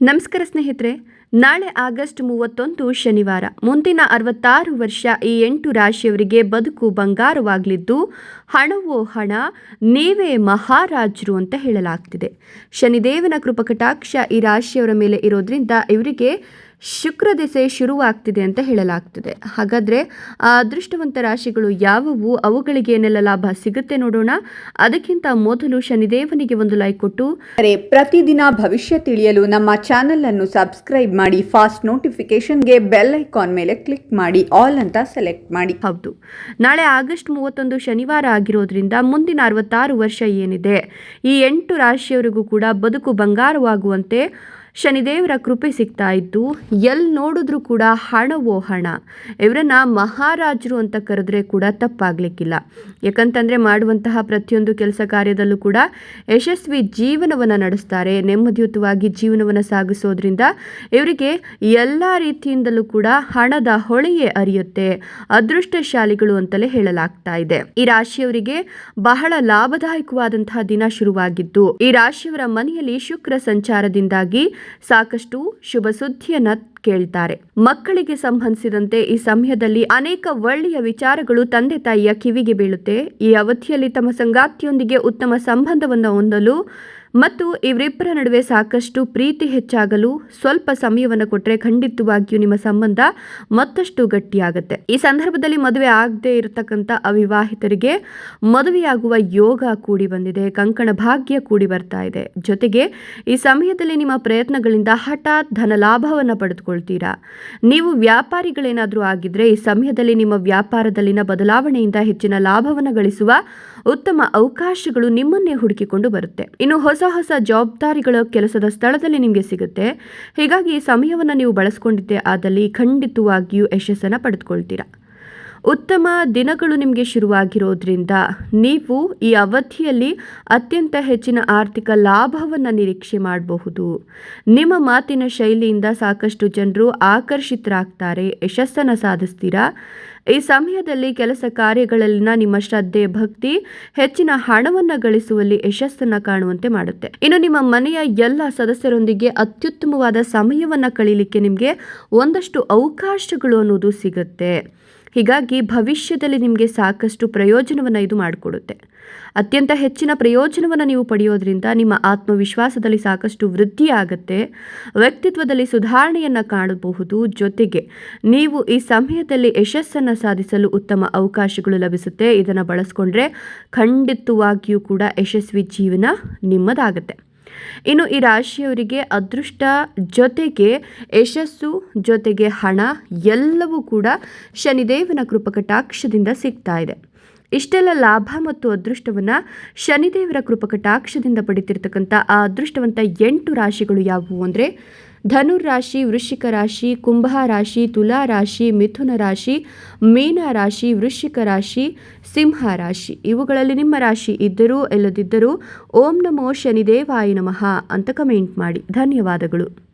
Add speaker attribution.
Speaker 1: ನಮಸ್ಕಾರ ಸ್ನೇಹಿತರೆ, ನಾಳೆ ಆಗಸ್ಟ್ ಮೂವತ್ತೊಂದು ಶನಿವಾರ, ಮುಂದಿನ ಅರವತ್ತಾರು ವರ್ಷ ಈ ಎಂಟು ರಾಶಿಯವರಿಗೆ ಬದುಕು ಬಂಗಾರವಾಗಲಿದ್ದು, ಹಣವೋ ಹಣ, ನೀವೇ ಮಹಾರಾಜರು ಅಂತ ಹೇಳಲಾಗ್ತಿದೆ. ಶನಿದೇವನ ಕೃಪಕಟಾಕ್ಷ ಈ ರಾಶಿಯವರ ಮೇಲೆ ಇರೋದ್ರಿಂದ ಇವರಿಗೆ ಶುಕ್ರ ದೆಸೆ ಶುರುವಾಗ್ತಿದೆ ಅಂತ ಹೇಳಲಾಗ್ತಿದೆ. ಹಾಗಾದರೆ ಆ ಅದೃಷ್ಟವಂತ ರಾಶಿಗಳು ಯಾವುವು? ಅವುಗಳಿಗೆ ಏನೆಲ್ಲ ಲಾಭ ಸಿಗುತ್ತೆ ನೋಡೋಣ. ಅದಕ್ಕಿಂತ ಮೊದಲು ಶನಿದೇವನಿಗೆ ಒಂದು ಲೈಕ್ ಕೊಟ್ಟು
Speaker 2: ಪ್ರತಿದಿನ ಭವಿಷ್ಯ ತಿಳಿಯಲು ನಮ್ಮ ಚಾನೆಲ್ ಅನ್ನು ಸಬ್ಸ್ಕ್ರೈಬ್ ಮಾಡಿ ಫಾಸ್ಟ್ ನೋಟಿಫಿಕೇಶನ್ಗೆ ಬೆಲ್ ಐಕಾನ್ ಮೇಲೆ ಕ್ಲಿಕ್ ಮಾಡಿ ಆಲ್ ಅಂತ ಸೆಲೆಕ್ಟ್ ಮಾಡಿ.
Speaker 1: ಹೌದು. ನಾಳೆ ಆಗಸ್ಟ್ ಮೂವತ್ತೊಂದು ಶನಿವಾರ ಆಗಿರೋದ್ರಿಂದ ಮುಂದಿನ ಅರವತ್ತಾರು ವರ್ಷ ಏನಿದೆ? ಈ ಎಂಟು ರಾಶಿಯವರಿಗೂ ಕೂಡ ಬದುಕು ಬಂಗಾರವಾಗುವಂತೆ ಶನಿದೇವರ ಕೃಪೆ ಸಿಗ್ತಾ ಇತ್ತು. ಎಲ್ಲಿ ನೋಡಿದ್ರೂ ಕೂಡ ಹಣವೋ ಹಣ. ಇವರನ್ನ ಮಹಾರಾಜರು ಅಂತ ಕರೆದ್ರೆ ಕೂಡ ತಪ್ಪಾಗಲಿಕ್ಕಿಲ್ಲ. ಯಾಕಂತಂದರೆ ಮಾಡುವಂತಹ ಪ್ರತಿಯೊಂದು ಕೆಲಸ ಕಾರ್ಯದಲ್ಲೂ ಕೂಡ ಯಶಸ್ವಿ ಜೀವನವನ್ನು ನಡೆಸ್ತಾರೆ. ನೆಮ್ಮದಿಯುತವಾಗಿ ಜೀವನವನ್ನು ಸಾಗಿಸೋದ್ರಿಂದ ಇವರಿಗೆ ಎಲ್ಲ ರೀತಿಯಿಂದಲೂ ಕೂಡ ಹಣದ ಹೊಳೆಯೇ ಅರಿಯುತ್ತೆ. ಅದೃಷ್ಟಶಾಲಿಗಳು ಅಂತಲೇ ಹೇಳಲಾಗ್ತಾ ಇದೆ. ಈ ರಾಶಿಯವರಿಗೆ ಬಹಳ ಲಾಭದಾಯಕವಾದಂತಹ ದಿನ ಶುರುವಾಗಿದ್ದು, ಈ ರಾಶಿಯವರ ಮನೆಯಲ್ಲಿ ಶುಕ್ರ ಸಂಚಾರದಿಂದಾಗಿ ಸಾಕಷ್ಟು ಶುಭ ಸುದ್ದಿಯನ್ನ ಕೇಳ್ತಾರೆ. ಮಕ್ಕಳಿಗೆ ಸಂಬಂಧಿಸಿದಂತೆ ಈ ಸಮಯದಲ್ಲಿ ಅನೇಕ ಒಳ್ಳೆಯ ವಿಚಾರಗಳು ತಂದೆ ತಾಯಿಯ ಕಿವಿಗೆ ಬೀಳುತ್ತೆ. ಈ ಅವಧಿಯಲ್ಲಿ ತಮ್ಮ ಸಂಗಾತಿಯೊಂದಿಗೆ ಉತ್ತಮ ಸಂಬಂಧವನ್ನು ಹೊಂದಲು ಮತ್ತು ಇವರಿಬ್ಬರ ನಡುವೆ ಸಾಕಷ್ಟು ಪ್ರೀತಿ ಹೆಚ್ಚಾಗಲು ಸ್ವಲ್ಪ ಸಮಯವನ್ನು ಕೊಟ್ಟರೆ ಖಂಡಿತವಾಗಿಯೂ ನಿಮ್ಮ ಸಂಬಂಧ ಮತ್ತಷ್ಟು ಗಟ್ಟಿಯಾಗುತ್ತೆ. ಈ ಸಂದರ್ಭದಲ್ಲಿ ಮದುವೆ ಆಗದೆ ಇರತಕ್ಕಂಥ ಅವಿವಾಹಿತರಿಗೆ ಮದುವೆಯಾಗುವ ಯೋಗ ಕೂಡಿ ಬಂದಿದೆ, ಕಂಕಣ ಭಾಗ್ಯ ಕೂಡಿ ಬರ್ತಾ ಇದೆ. ಜೊತೆಗೆ ಈ ಸಮಯದಲ್ಲಿ ನಿಮ್ಮ ಪ್ರಯತ್ನಗಳಿಂದ ಹಠಾತ್ ಧನ ಲಾಭವನ್ನು ಪಡೆದುಕೊಳ್ತೀರಾ? ನೀವು ವ್ಯಾಪಾರಿಗಳೇನಾದರೂ ಆಗಿದ್ರೆ ಈ ಸಮಯದಲ್ಲಿ ನಿಮ್ಮ ವ್ಯಾಪಾರದಲ್ಲಿನ ಬದಲಾವಣೆಯಿಂದ ಹೆಚ್ಚಿನ ಲಾಭವನ್ನು ಗಳಿಸುವ ಉತ್ತಮ ಅವಕಾಶಗಳು ನಿಮ್ಮನ್ನೇ ಹುಡುಕಿಕೊಂಡು ಬರುತ್ತೆ. ಇನ್ನು ಹೊಸ ಹೊಸ ಜವಾಬ್ದಾರಿಗಳ ಕೆಲಸದ ಸ್ಥಳದಲ್ಲಿ ನಿಮಗೆ ಸಿಗುತ್ತೆ. ಹೀಗಾಗಿ ಸಮಯವನ್ನು ನೀವು ಬಳಸ್ಕೊಂಡಿದ್ದೆ ಆದಲ್ಲಿ ಖಂಡಿತವಾಗಿಯೂ ಯಶಸ್ಸನ್ನು ಪಡೆದುಕೊಳ್ತೀರಾ. ಉತ್ತಮ ದಿನಗಳು ನಿಮಗೆ ಶುರುವಾಗಿರೋದ್ರಿಂದ ನೀವು ಈ ಅವಧಿಯಲ್ಲಿ ಅತ್ಯಂತ ಹೆಚ್ಚಿನ ಆರ್ಥಿಕ ಲಾಭವನ್ನು ನಿರೀಕ್ಷೆ ಮಾಡಬಹುದು. ನಿಮ್ಮ ಮಾತಿನ ಶೈಲಿಯಿಂದ ಸಾಕಷ್ಟು ಜನರು ಆಕರ್ಷಿತರಾಗ್ತಾರೆ. ಯಶಸ್ಸನ್ನು ಸಾಧಿಸ್ತೀರಾ? ಈ ಸಮಯದಲ್ಲಿ ಕೆಲಸ ಕಾರ್ಯಗಳಲ್ಲಿನ ನಿಮ್ಮ ಶ್ರದ್ಧೆ, ಭಕ್ತಿ, ಹೆಚ್ಚಿನ ಹಣವನ್ನು ಗಳಿಸುವಲ್ಲಿ ಯಶಸ್ಸನ್ನು ಕಾಣುವಂತೆ ಮಾಡುತ್ತೆ. ಇನ್ನು ನಿಮ್ಮ ಮನೆಯ ಎಲ್ಲ ಸದಸ್ಯರೊಂದಿಗೆ ಅತ್ಯುತ್ತಮವಾದ ಸಮಯವನ್ನು ಕಳೀಲಿಕ್ಕೆ ನಿಮಗೆ ಒಂದಷ್ಟು ಅವಕಾಶಗಳು ಅನ್ನೋದು ಸಿಗುತ್ತೆ. ಹೀಗಾಗಿ ಭವಿಷ್ಯದಲ್ಲಿ ನಿಮಗೆ ಸಾಕಷ್ಟು ಪ್ರಯೋಜನವನ್ನು ಇದು ಮಾಡಿಕೊಡುತ್ತೆ. ಅತ್ಯಂತ ಹೆಚ್ಚಿನ ಪ್ರಯೋಜನವನ್ನು ನೀವು ಪಡೆಯೋದ್ರಿಂದ ನಿಮ್ಮ ಆತ್ಮವಿಶ್ವಾಸದಲ್ಲಿ ಸಾಕಷ್ಟು ವೃದ್ಧಿ ಆಗುತ್ತೆ. ವ್ಯಕ್ತಿತ್ವದಲ್ಲಿ ಸುಧಾರಣೆಯನ್ನು ಕಾಣಬಹುದು. ಜೊತೆಗೆ ನೀವು ಈ ಸಮಯದಲ್ಲಿ ಯಶಸ್ಸನ್ನು ಸಾಧಿಸಲು ಉತ್ತಮ ಅವಕಾಶಗಳು ಲಭಿಸುತ್ತೆ. ಇದನ್ನು ಬಳಸ್ಕೊಂಡ್ರೆ ಖಂಡಿತವಾಗಿಯೂ ಕೂಡ ಯಶಸ್ವಿ ಜೀವನ ನಿಮ್ಮದಾಗುತ್ತೆ. ಇನ್ನು ಈ ರಾಶಿಯವರಿಗೆ ಅದೃಷ್ಟ ಜೊತೆಗೆ ಯಶಸ್ಸು ಜೊತೆಗೆ ಹಣ ಎಲ್ಲವೂ ಕೂಡ ಶನಿದೇವನ ಕೃಪಕಟಾಕ್ಷದಿಂದ ಸಿಗ್ತಾ ಇದೆ. ಇಷ್ಟೆಲ್ಲ ಲಾಭ ಮತ್ತು ಅದೃಷ್ಟವನ್ನು ಶನಿದೇವರ ಕೃಪಕಟಾಕ್ಷದಿಂದ ಪಡಿತಿರ್ತಕ್ಕಂಥ ಆ ಅದೃಷ್ಟವಂತ ಎಂಟು ರಾಶಿಗಳು ಯಾವುವು ಅಂದರೆ ಧನುರ್ ರಾಶಿ ವೃಶ್ಚಿಕ ರಾಶಿ ಕುಂಭ ರಾಶಿ ತುಲಾ ರಾಶಿ ಮಿಥುನ ರಾಶಿ ಮೀನ ರಾಶಿ ವೃಶ್ಚಿಕ ರಾಶಿ ಸಿಂಹ ರಾಶಿ ಇವುಗಳಲ್ಲಿ ನಿಮ್ಮ ರಾಶಿ ಇದ್ದರೂ, ಇಲ್ಲದಿದ್ದರೂ, ಓಂ ನಮೋ ಶನಿದೇವಾಯ ನಮಃ ಅಂತ ಕಮೆಂಟ್ ಮಾಡಿ. ಧನ್ಯವಾದಗಳು.